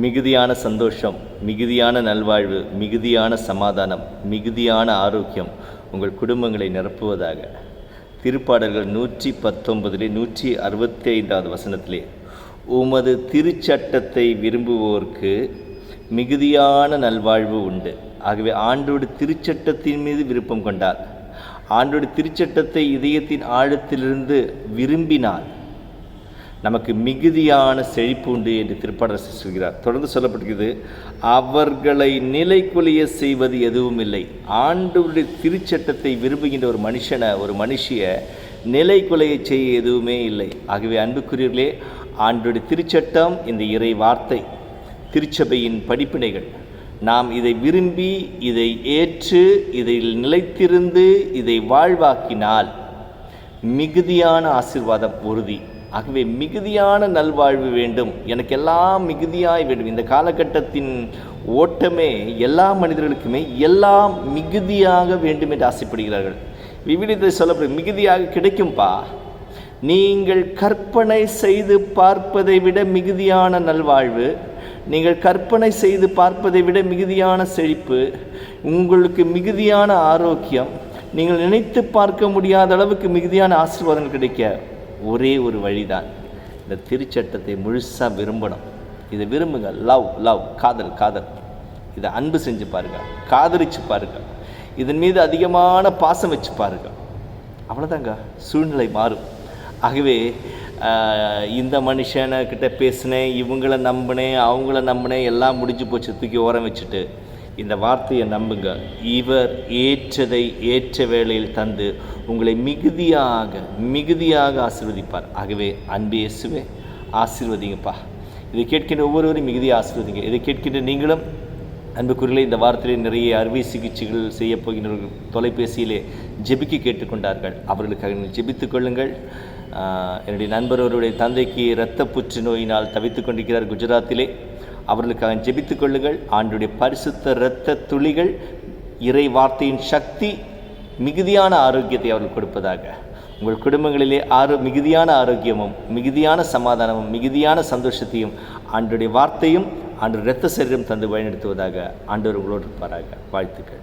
மிகுதியான சந்தோஷம் மிகுதியான நல்வாழ்வு மிகுதியான சமாதானம் மிகுதியான ஆரோக்கியம் உங்கள் குடும்பங்களை நிரப்புவதாக. திருப்பாடல்கள் நூற்றி பத்தொன்பதிலே நூற்றி அறுபத்தி ஐந்தாவது வசனத்திலே உமது திருச்சட்டத்தை விரும்புவோருக்கு மிகுதியான நல்வாழ்வு உண்டு. ஆகவே ஆண்டோடு திருச்சட்டத்தின் மீது விருப்பம் கொண்டார். ஆண்டோடு திருச்சட்டத்தை இதயத்தின் ஆழத்திலிருந்து விரும்பினால் நமக்கு மிகுதியான செழிப்பு உண்டு என்று திருப்பாடல் சொல்கிறார். தொடர்ந்து சொல்லப்பட்டிருக்கிறது அவர்களை நிலைக்குலைய செய்வது எதுவும் இல்லை. ஆண்டவருடைய திருச்சட்டத்தை விரும்புகின்ற ஒரு மனுஷனை ஒரு மனுஷிய நிலைக்குலைய செய்ய எதுவுமே இல்லை. ஆகவே அன்புக்குரியர்களே ஆண்டுடைய திருச்சட்டம் இந்த இறை வார்த்தை திருச்சபையின் படிப்பினைகள். நாம் இதை விரும்பி இதை ஏற்று இதில் நிலைத்திருந்து இதை வாழ்வாக்கினால் மிகுதியான ஆசீர்வாதம் உறுதி. ஆகவே மிகுதியான நல்வாழ்வு வேண்டும். எனக்கு எல்லாம் மிகுதியாய் வேண்டும். இந்த காலகட்டத்தின் ஓட்டமே எல்லா மனிதர்களுக்குமே எல்லாம் மிகுதியாக வேண்டும் என்று ஆசைப்படுகிறார்கள். விவிலியத்தை சொல்லப்படும் மிகுதியாக கிடைக்கும்பா. நீங்கள் கற்பனை செய்து பார்ப்பதை விட மிகுதியான நல்வாழ்வு நீங்கள் கற்பனை செய்து பார்ப்பதை விட மிகுதியான செழிப்பு உங்களுக்கு மிகுதியான ஆரோக்கியம் நீங்கள் நினைத்து பார்க்க முடியாத அளவுக்கு மிகுதியான ஆசீர்வாதம் கிடைக்க. ஒரே ஒரு வழிதான். இந்த திருச்சட்டத்தை முழுசாக விரும்பணும். இதை விரும்புங்க. லவ் லவ் காதல் காதல். இதை அன்பு செஞ்சு பாருங்க. காதலிச்சு பாருங்க. இதன் மீது அதிகமான பாசம் வச்சு பாருங்க. அவ்வளோதாங்க சூழ்நிலை மாறும். ஆகவே இந்த மனுஷனை கிட்ட பேசினேன் இவங்கள நம்பினேன் அவங்கள நம்பினேன் எல்லாம் முடிஞ்சு போச்சு. தூக்கி ஓரம் வச்சுட்டு. இந்த வார்த்தையை நம்புங்க. இவர் ஏற்றதை ஏற்ற வேளையில் தந்து உங்களை மிகுதியாக மிகுதியாக ஆசிர்வதிப்பார். ஆகவே அன்பு இயேசுவே ஆசீர்வதிங்கப்பா. இதை கேட்கின்ற ஒவ்வொருவரும் மிகுதியாக ஆசீர்வதிங்க. இதை கேட்கின்ற நீங்களும் அன்புக்குரிலே இந்த வார்த்தையில் நிறைய அறுவை சிகிச்சைகள் செய்யப்போகின்றவர்கள் தொலைபேசியிலே ஜெபிக்க கேட்டுக்கொண்டார்கள். அவர்களுக்காக நீங்கள் ஜெபித்துக் கொள்ளுங்கள். என்னுடைய நண்பர் அவருடைய தந்தைக்கு இரத்த புற்றுநோயினால் தவித்துக் கொண்டிருக்கிறார் குஜராத்திலே. அவர்களுக்காக ஜெபித்துக் கொள்ளுங்கள். ஆண்டுடைய பரிசுத்த இரத்த துளிகள் இறை வார்த்தையின் சக்தி மிகுதியான ஆரோக்கியத்தை அவர்கள் கொடுப்பதாக. உங்கள் குடும்பங்களிலே ஆரோ மிகுதியான ஆரோக்கியமும் மிகுதியான சமாதானமும் மிகுதியான சந்தோஷத்தையும் ஆண்டுடைய வார்த்தையும் ஆண்டு இரத்த சரீரம் தந்து வழிநடத்துவதாக ஆண்டவர் உங்களோடு இருப்பாராக. வாழ்த்துக்கள்.